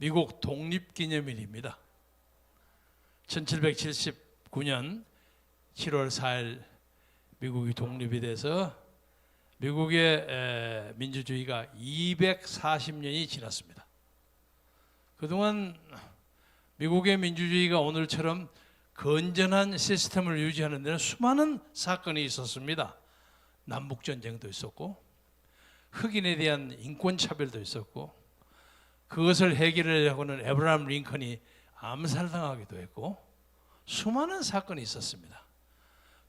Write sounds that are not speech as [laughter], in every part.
미국 독립기념일입니다. 1779년 7월 4일 미국이 독립이 돼서 미국의 에, 민주주의가 240년이 지났습니다. 그동안 미국의 민주주의가 오늘처럼 건전한 시스템을 유지하는 데는 수많은 사건이 있었습니다. 남북 전쟁도 있었고 흑인에 대한 인권 차별도 있었고 그것을 해결하려고는 에브라함 링컨이 암살당하기도 했고 수많은 사건이 있었습니다.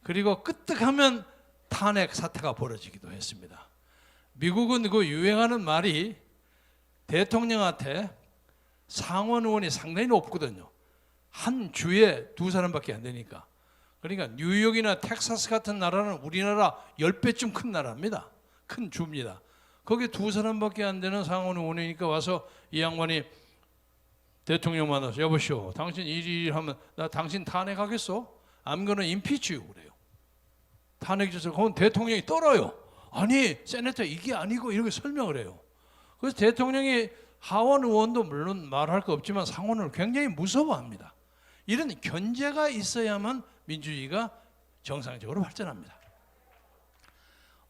그리고 끄떡하면 탄핵 사태가 벌어지기도 했습니다. 미국은 그 유행하는 말이 대통령한테 상원 의원이 상당히 높거든요. 한 주에 두 사람밖에 안 되니까. 그러니까 뉴욕이나 텍사스 같은 나라는 우리나라 10배쯤 큰 나라입니다. 큰 주입니다. 거기 두 사람밖에 안 되는 상원 의 원이니까 와서 이 양반이 대통령 만나서 여보시오. 당신 일일 하면 나 당신 탄핵하겠어? 암거는 임피치 그래요. 탄핵 조서 그건 대통령이 떨어요. 아니 세네터 이게 아니고 이렇게 설명을 해요. 그래서 대통령이 하원 의원도 물론 말할 거 없지만 상원을 굉장히 무서워합니다. 이런 견제가 있어야만 민주주의가 정상적으로 발전합니다.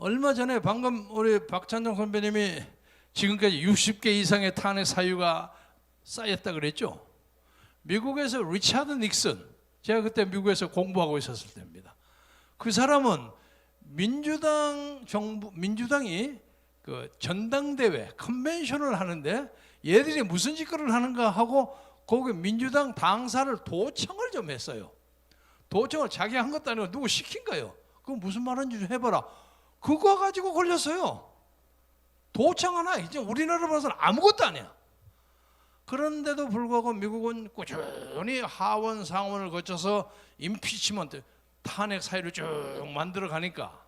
얼마 전에 방금 우리 박찬정 선배님이 지금까지 60개 이상의 탄핵 사유가 쌓였다 그랬죠. 미국에서 리차드 닉슨, 제가 그때 미국에서 공부하고 있었을 때입니다. 그 사람은 민주당 정부 민주당이 그 전당대회 컨벤션을 하는데 얘들이 무슨 짓거리를 하는가 하고 거기 민주당 당사를 도청을 좀 했어요. 도청을 자기 한 것도 아니고 누구 시킨 거예요. 그거 무슨 말인지 좀 해봐라. 그거 가지고 걸렸어요. 도청 하나 이제 우리나라 봐서는 아무것도 아니야. 그런데도 불구하고 미국은 꾸준히 하원 상원을 거쳐서 임피치먼트 탄핵 사유를 쭉 만들어 가니까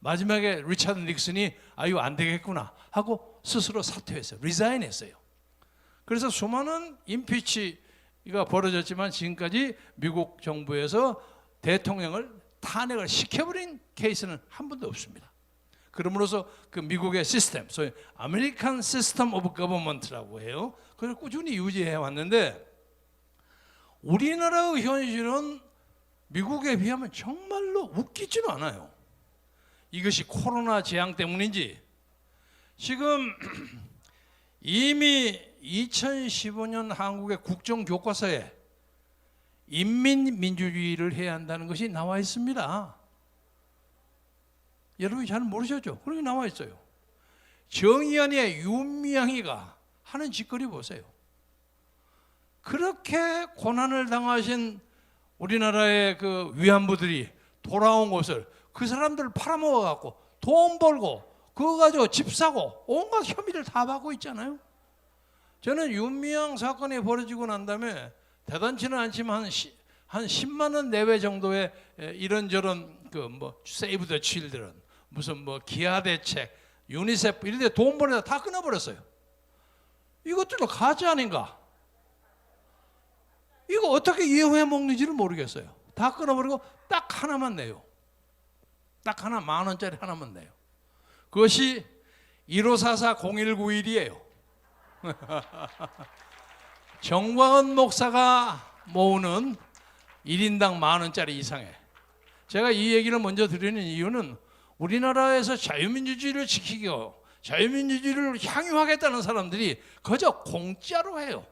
마지막에 리차드 닉슨이 아유 안 되겠구나 하고 스스로 사퇴했어요. 리자인했어요. 그래서 수많은 임피치가 벌어졌지만 지금까지 미국 정부에서 대통령을 탄핵을 시켜버린 케이스는 한 번도 없습니다. 그러므로서 그 미국의 시스템, 소위 아메리칸 시스템 오브 거버먼트라고 해요. 그걸 꾸준히 유지해 왔는데 우리나라의 현실은 미국에 비하면 정말로 웃기지는 않아요. 이것이 코로나 재앙 때문인지 지금 [clears throat] 이미 2015년 한국의 국정 교과서에 인민 민주주의를 해야 한다는 것이 나와 있습니다. 여러분이 잘 모르셨죠? 그렇게 나와 있어요. 정의연의 윤미향이가 하는 짓거리 보세요. 그렇게 고난을 당하신 우리나라의 그 위안부들이 돌아온 것을 그 사람들 팔아먹어 갖고 돈 벌고 그거 가지고 집 사고 온갖 혐의를 다 받고 있잖아요. 저는 윤미향 사건이 벌어지고 난 다음에 대단치는 않지만 한, 시, 한 10만 원 내외 정도의 에, 이런저런 그 뭐 세이브 더 칠드런 무슨 뭐 기아 대책 유니세프 이런 데돈 벌어다 다 끊어버렸어요. 이것들도 가짜 아닌가? 이거 어떻게 이해해 먹는지를 모르겠어요. 다 끊어버리고 딱 하나만 내요. 딱 하나 만 원짜리 하나만 내요. 그것이 1544-0191이에요. [laughs] 정광은 목사가 모으는 1인당 만 원짜리 이상에 제가 이 얘기를 먼저 드리는 이유는 우리나라에서 자유민주주의를 지키고 자유민주주의를 향유하겠다는 사람들이 그저 공짜로 해요.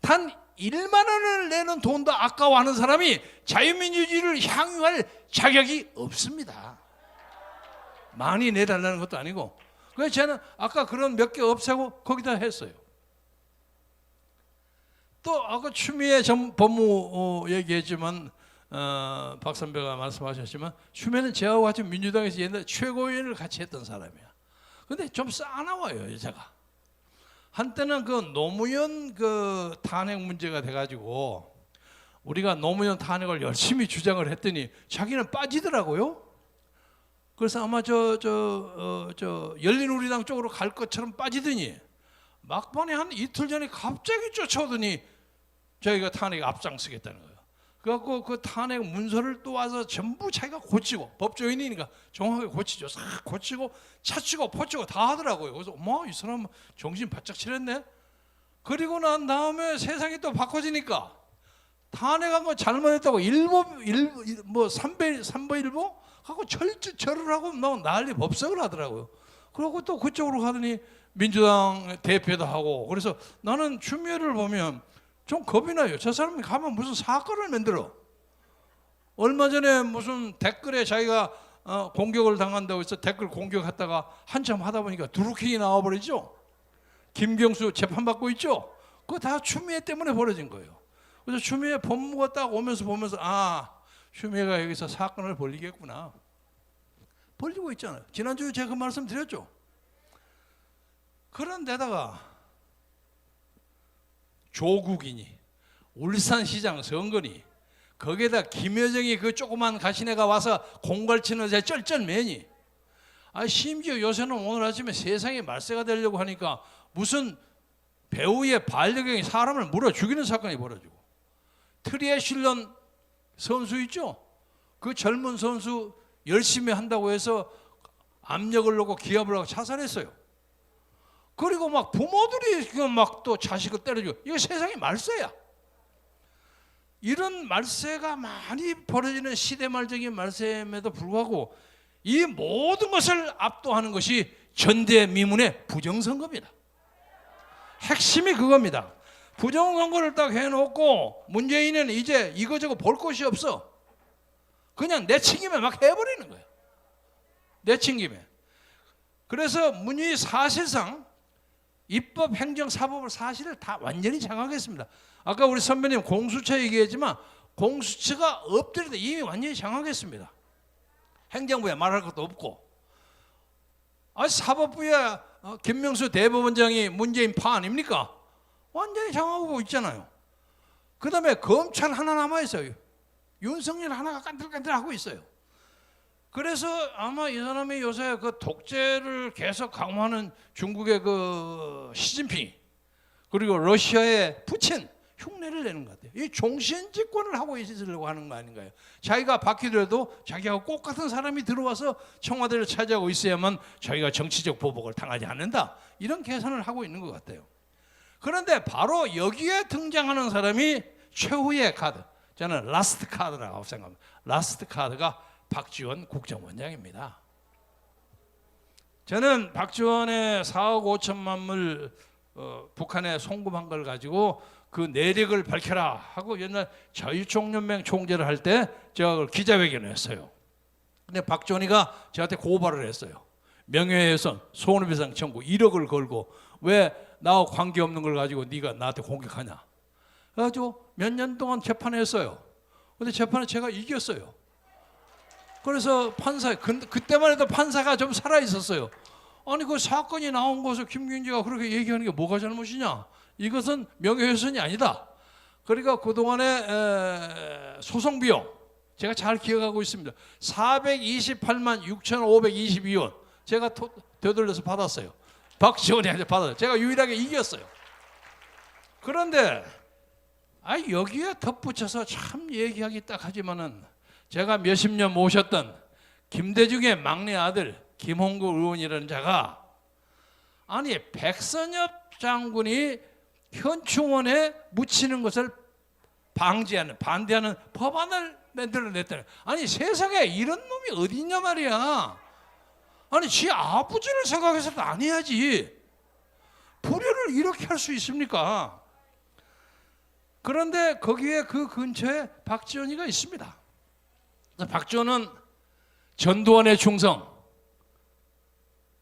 단 1만 원을 내는 돈도 아까워하는 사람이 자유민주주의를 향유할 자격이 없습니다. 많이 내달라는 것도 아니고 그래서 저는 아까 그런 몇 개 없애고 거기다 했어요. 또 아까 추미애 전 법무 어, 얘기했지만 어, 박 선배가 말씀하셨지만 추미애는 저하고 같이 민주당에서 옛날 최고위원을 같이 했던 사람이야. 근데 좀 싸나워요 여자가. 한때는 그 노무현 그 탄핵 문제가 돼가지고 우리가 노무현 탄핵을 열심히 주장을 했더니 자기는 빠지더라고요. 그래서 아마 저 저 어, 저 열린우리당 쪽으로 갈 것처럼 빠지더니 막판에 한 이틀 전에 갑자기 쫓아오더니 저희가 탄핵 앞장서겠다는 거예요. 그래갖고 그 탄핵 문서를 또 와서 전부 자기가 고치고 법조인이니까 정확하게 고치죠. 싹 고치고 차치고 포치고 다 하더라고요. 그래서 어머 이 사람 정신 바짝 차렸네. 그리고 난 다음에 세상이 또 바꿔지니까 탄핵한 거 잘못했다고 일보 일뭐 삼배 삼보 일보 하고 철저 절을 하고 막 난리 법석을 하더라고요. 그리고 또 그쪽으로 가더니 민주당 대표도 하고 그래서 나는 추미애를 보면 좀 겁이 나요. 저 사람이 가면 무슨 사건을 만들어. 얼마 전에 무슨 댓글에 자기가 어, 공격을 당한다고 해서 댓글 공격했다가 한참 하다 보니까 두루킹이 나와버리죠. 김경수 재판받고 있죠. 그거 다 추미애 때문에 벌어진 거예요. 그래서 추미애 법무가 딱 오면서 보면서 아 추미애가 여기서 사건을 벌리겠구나. 벌리고 있잖아요. 지난주에 제가 그 말씀 드렸죠. 그런데다가 조국이니 울산시장 선거니 거기에다 김여정이 그 조그만 가시네가 와서 공갈치는 새 쩔쩔매니 아 심지어 요새는 오늘 아침에 세상에 말세가 되려고 하니까 무슨 배우의 반려견이 사람을 물어 죽이는 사건이 벌어지고 트리에실런 선수 있죠? 그 젊은 선수 열심히 한다고 해서 압력을 넣고 기합을 하고 자살했어요. 그리고 막 부모들이 막 또 자식을 때려주고 이거 세상이 말세야. 이런 말세가 많이 벌어지는 시대 말적인 말세임에도 불구하고 이 모든 것을 압도하는 것이 전대미문의 부정선거입니다. 핵심이 그겁니다. 부정선거를 딱 해놓고 문재인은 이제 이거저거 볼 것이 없어. 그냥 내친김에 막 해버리는 거예요. 내친김에. 그래서 문희 사실상 입법, 행정, 사법을 사실을 다 완전히 장악했습니다. 아까 우리 선배님 공수처 얘기했지만 공수처가 엎드려도 이미 완전히 장악했습니다. 행정부에 말할 것도 없고. 아 사법부에 어, 김명수 대법원장이 문재인 파 아닙니까? 완전히 장악하고 있잖아요. 그 다음에 검찰 하나 남아 있어요. 윤석열 하나가 깐들깐들 하고 있어요. 그래서 아마 이 사람이 요새 그 독재를 계속 강화하는 중국의 그 시진핑 그리고 러시아의 푸친 흉내를 내는 것 같아요. 이 종신 집권을 하고 있으려고 하는 거 아닌가요? 자기가 바뀌더라도 자기하고 꼭 같은 사람이 들어와서 청와대를 차지하고 있어야만 자기가 정치적 보복을 당하지 않는다. 이런 계산을 하고 있는 것 같아요. 그런데 바로 여기에 등장하는 사람이 최후의 카드. 저는 라스트 카드라고 생각합니다. 라스트 카드가 박지원 국정원장입니다. 저는 박지원의 4억 5천만 불 어, 북한에 송금한 걸 가지고 그 내력을 밝혀라 하고 옛날 자유총연맹 총재를 할 때 제가 기자회견을 했어요. 근데 박지원이가 저한테 고발을 했어요. 명예훼손, 손해배상 청구 1억을 걸고 왜 나하고 관계없는 걸 가지고 네가 나한테 공격하냐. 그래가지고 몇 년 동안 재판했어요. 근데 재판에 제가 이겼어요. 그래서 판사 그, 그때만 해도 판사가 좀 살아 있었어요. 아니 그 사건이 나온 것을 김경재가 그렇게 얘기하는 게 뭐가 잘못이냐? 이것은 명예훼손이 아니다. 그러니까 그 동안에 소송 비용 제가 잘 기억하고 있습니다. 428만 6,522원 제가 토, 되돌려서 받았어요. 박지원이한테 받았어요. 제가 유일하게 이겼어요. 그런데 아 여기에 덧붙여서 참 얘기하기 딱 하지만은 제가 몇십 년 모셨던 김대중의 막내 아들 김홍구 의원이라는 자가 아니 백선엽 장군이 현충원에 묻히는 것을 방지하는 반대하는 법안을 만들어냈다는. 아니 세상에 이런 놈이 어디 있냐 말이야. 아니 지 아버지를 생각해서도 안 해야지. 불효를 이렇게 할 수 있습니까? 그런데 거기에 그 근처에 박지원이가 있습니다 박지원은 전두환의 충성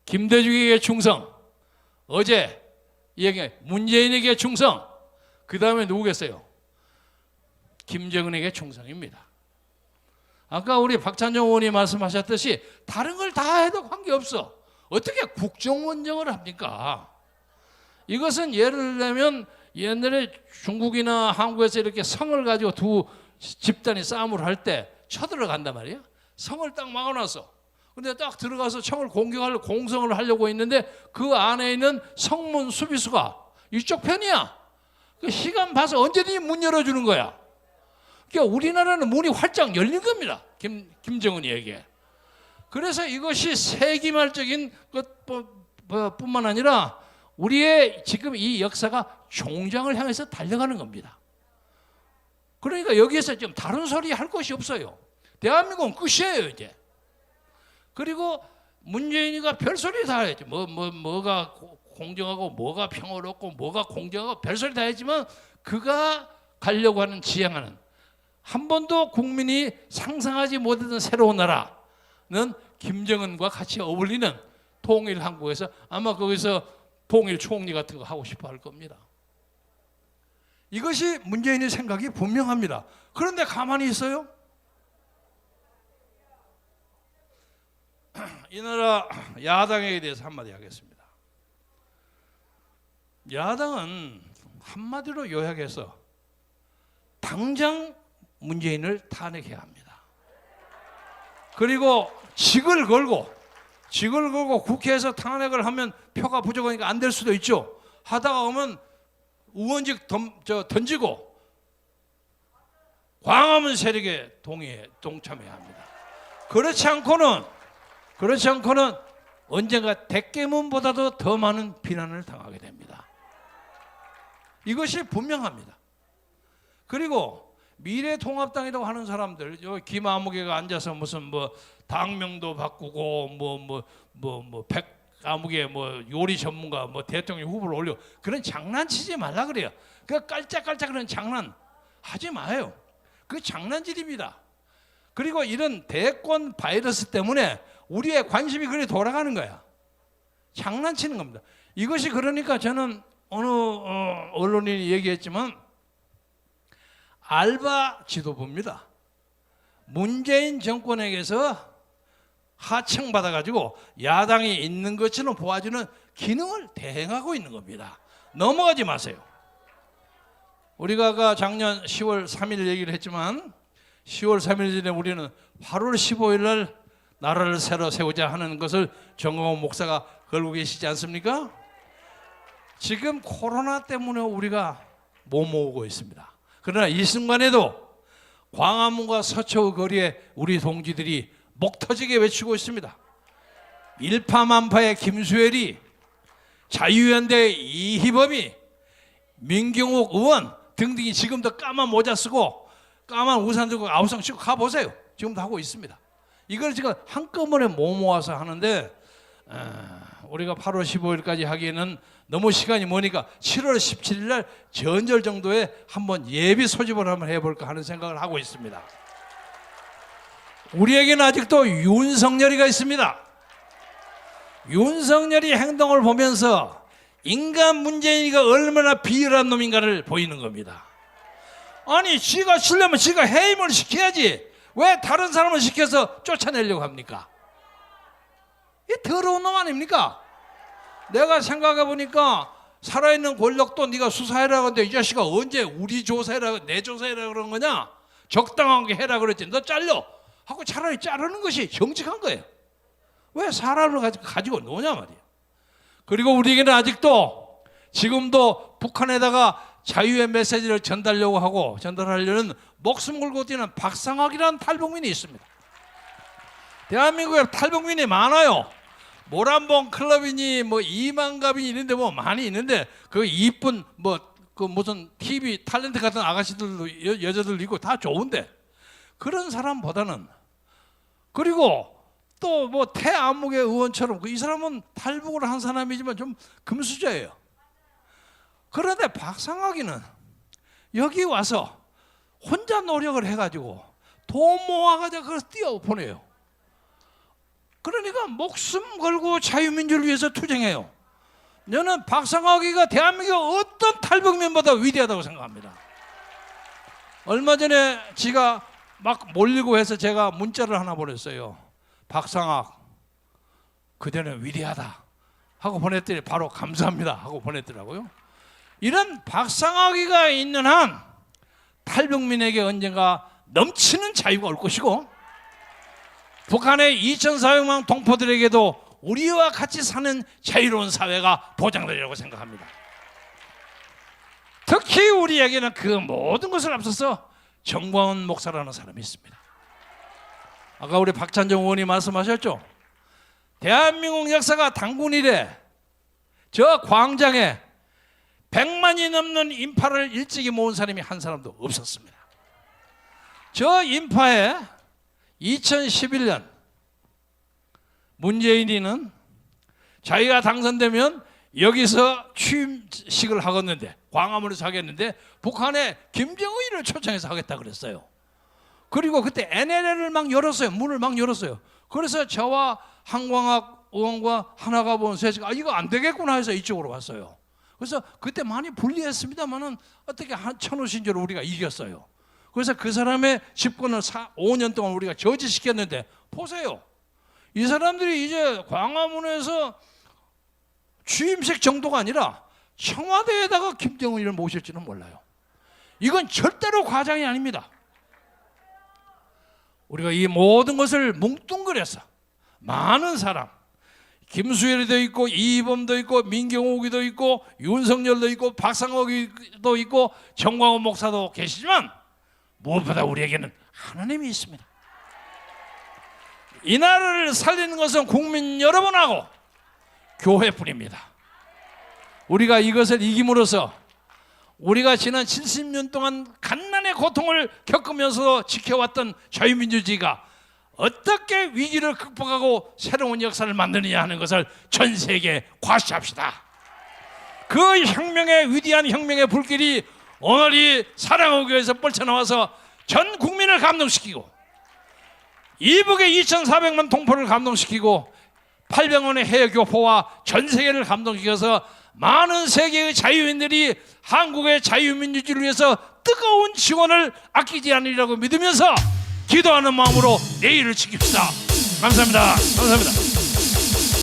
김대중에게 충성 어제 얘기 문재인에게 충성 그 다음에 누구겠어요? 김정은에게 충성입니다. 아까 우리 박찬정 의원이 말씀하셨듯이 다른 걸 다 해도 관계없어. 어떻게 국정원정을 합니까? 이것은 예를 들면 옛날에 중국이나 한국에서 이렇게 성을 가지고 두 집단이 싸움을 할 때 쳐들어간단 말이야. 성을 딱 막아놨어. 근데 딱 들어가서 청을 공격하려 공성을 하려고 했는데 그 안에 있는 성문 수비수가 이쪽 편이야. 그 시간 봐서 언제든지 문 열어주는 거야. 그러니까 우리나라는 문이 활짝 열린 겁니다. 김 김정은이에게. 그래서 이것이 세기말적인 것뿐만 아니라 우리의 지금 이 역사가 종장을 향해서 달려가는 겁니다. 그러니까 여기에서 좀 다른 소리 할 것이 없어요. 대한민국은 끝이에요 이제. 그리고 문재인이가 별소리 다 했죠. 뭐, 뭐, 뭐가 고- 공정하고 뭐가 평화롭고 뭐가 공정하고 별소리 다 했지만 그가 가려고 하는 지향하는 한 번도 국민이 상상하지 못했던 새로운 나라는 김정은과 같이 어울리는 통일 한국에서 아마 거기서 통일 총리 같은 거 하고 싶어 할 겁니다. 이것이 문재인의 생각이 분명합니다. 그런데 가만히 있어요? [clears throat] 이 나라 야당에 대해서 한마디 하겠습니다. 야당은 한마디로 요약해서 당장 문재인을 탄핵해야 합니다. 그리고 직을 걸고 직을 걸고 국회에서 탄핵을 하면 표가 부족하니까 안 될 수도 있죠. 하다가 오면 의원직 덤, 저, 던지고 광화문 세력에 동의해 동참해야 합니다. 그렇지 않고는 그렇지 않고는 언젠가 대깨문보다도 더 많은 비난을 당하게 됩니다. 이것이 분명합니다. 그리고 미래통합당이라고 하는 사람들, 요 김아무개가 앉아서 무슨 뭐 당명도 바꾸고 뭐 뭐 뭐뭐 백 아무개 뭐 요리 전문가 뭐 대통령 후보를 올려 그런 장난치지 말라 그래요. 그 깔짝깔짝 그런 장난 하지 마요. 그 장난질입니다. 그리고 이런 대권 바이러스 때문에 우리의 관심이 그리 돌아가는 거야. 장난치는 겁니다. 이것이 그러니까 저는 어느 어, 언론인이 얘기했지만 알바 지도부입니다. 문재인 정권에게서 하청 받아 가지고 야당이 있는 것처럼 보아주는 기능을 대행하고 있는 겁니다. 넘어가지 마세요. 우리가 작년 10월 3일 얘기를 했지만 10월 3일 전에 우리는 8월 15일 날 나라를 새로 세우자 하는 것을 정광훈 목사가 걸고 계시지 않습니까? 지금 코로나 때문에 우리가 못 모으고 있습니다. 그러나 이 순간에도 광화문과 서초 거리에 우리 동지들이 목 터지게 외치고 있습니다. 일파만파의 김수열이 자유연대 이희범이 민경욱 의원 등등이 지금도 까만 모자 쓰고 까만 우산 들고 아우성 싣고 가보세요. 지금도 하고 있습니다. 이걸 지금 한꺼번에 못 모아서 하는데 어, 우리가 8월 15일까지 하기에는 너무 시간이 머니까 7월 17일 날 전절 정도에 한번 예비 소집을 한번 해볼까 하는 생각을 하고 있습니다. 우리에게는 아직도 윤석열이가 있습니다. 윤석열이 행동을 보면서 인간 문재인이가 얼마나 비열한 놈인가를 보이는 겁니다. 아니, 지가 치려면 지가 해임을 시켜야지. 왜 다른 사람을 시켜서 쫓아내려고 합니까? 이 더러운 놈 아닙니까? 내가 생각해 보니까 살아있는 권력도 네가 수사해라 근데 이 자식아 언제 우리 조사해라 내 조사해라 그런 거냐? 적당하게 해라 그랬지. 너 잘려. 하고 차라리 자르는 것이 정직한 거예요. 왜 사람을 가지고, 노냐 말이야. 그리고 우리에게는 아직도 지금도 북한에다가 자유의 메시지를 전달하려고 하고 전달하려는 목숨 걸고 뛰는 박상학이라는 탈북민이 있습니다. 대한민국에 탈북민이 많아요. 모란봉 클럽이니 뭐 이만갑이 있는데 뭐 많이 있는데 그 이쁜 뭐 그 무슨 TV 탤런트 같은 아가씨들도 여, 여자들 있고 다 좋은데 그런 사람보다는 그리고 또 뭐 태안목의 의원처럼 그이 사람은 탈북을 한 사람이지만 좀 금수저예요. 그런데 박상학이는 여기 와서 혼자 노력을 해가지고 돈 모아가지고 그걸 뛰어 보내요. 그러니까 목숨 걸고 자유민주를 위해서 투쟁해요. 저는 박상학이가 대한민국 어떤 탈북민보다 위대하다고 생각합니다. 얼마 전에 지가 막 몰리고 해서 제가 문자를 하나 보냈어요. 박상학, 그대는 위대하다. 하고 보냈더니 바로 감사합니다. 하고 보냈더라고요. 이런 박상학이가 있는 한 탈북민에게 언젠가 넘치는 자유가 올 것이고 북한의 2,400만 동포들에게도 우리와 같이 사는 자유로운 사회가 보장되리라고 생각합니다. 특히 우리에게는 그 모든 것을 앞서서 정광훈 목사라는 사람이 있습니다. 아까 우리 박찬정 의원이 말씀하셨죠. 대한민국 역사가 단군 이래 저 광장에 100만이 넘는 인파를 일찍이 모은 사람이 한 사람도 없었습니다. 저 인파에 2011년 문재인이는 자기가 당선되면 여기서 취임식을 하겠는데 광화문에서 하겠는데 북한에 김정은을 초청해서 하겠다 그랬어요. 그리고 그때 NLL을 막 열었어요. 문을 막 열었어요. 그래서 저와 한광학 의원과 하나가 본 셋이 아 이거 안 되겠구나 해서 이쪽으로 왔어요. 그래서 그때 많이 불리했습니다만은 어떻게 한 천오신조로 우리가 이겼어요. 그래서 그 사람의 집권을 4, 5년 동안 우리가 저지시켰는데 보세요. 이 사람들이 이제 광화문에서 취임식 정도가 아니라 청와대에다가 김정은을 모실지는 몰라요. 이건 절대로 과장이 아닙니다. 우리가 이 모든 것을 뭉뚱그려서 많은 사람 김수열이도 있고 이범도 있고 민경욱이도 있고 윤석열도 있고 박상옥이도 있고 정광훈 목사도 계시지만 무엇보다 우리에게는 하나님이 있습니다. 이 나라를 살리는 것은 국민 여러분하고 교회뿐입니다. 우리가 이것을 이김으로써 우리가 지난 70년 동안 갓난의 고통을 겪으면서 지켜왔던 자유민주주의가 어떻게 위기를 극복하고 새로운 역사를 만드느냐 하는 것을 전 세계에 과시합시다. 그 혁명의 위대한 혁명의 불길이 오늘 이 사랑호교에서 뻗쳐나와서 전 국민을 감동시키고 이북의 2,400만 동포를 감동시키고 800원의 해외 교포와 전 세계를 감동시켜서 많은 세계의 자유인들이 한국의 자유민주주의를 위해서 뜨거운 지원을 아끼지 않으리라고 믿으면서 기도하는 마음으로 내일을 지킵시다. 감사합니다. 감사합니다.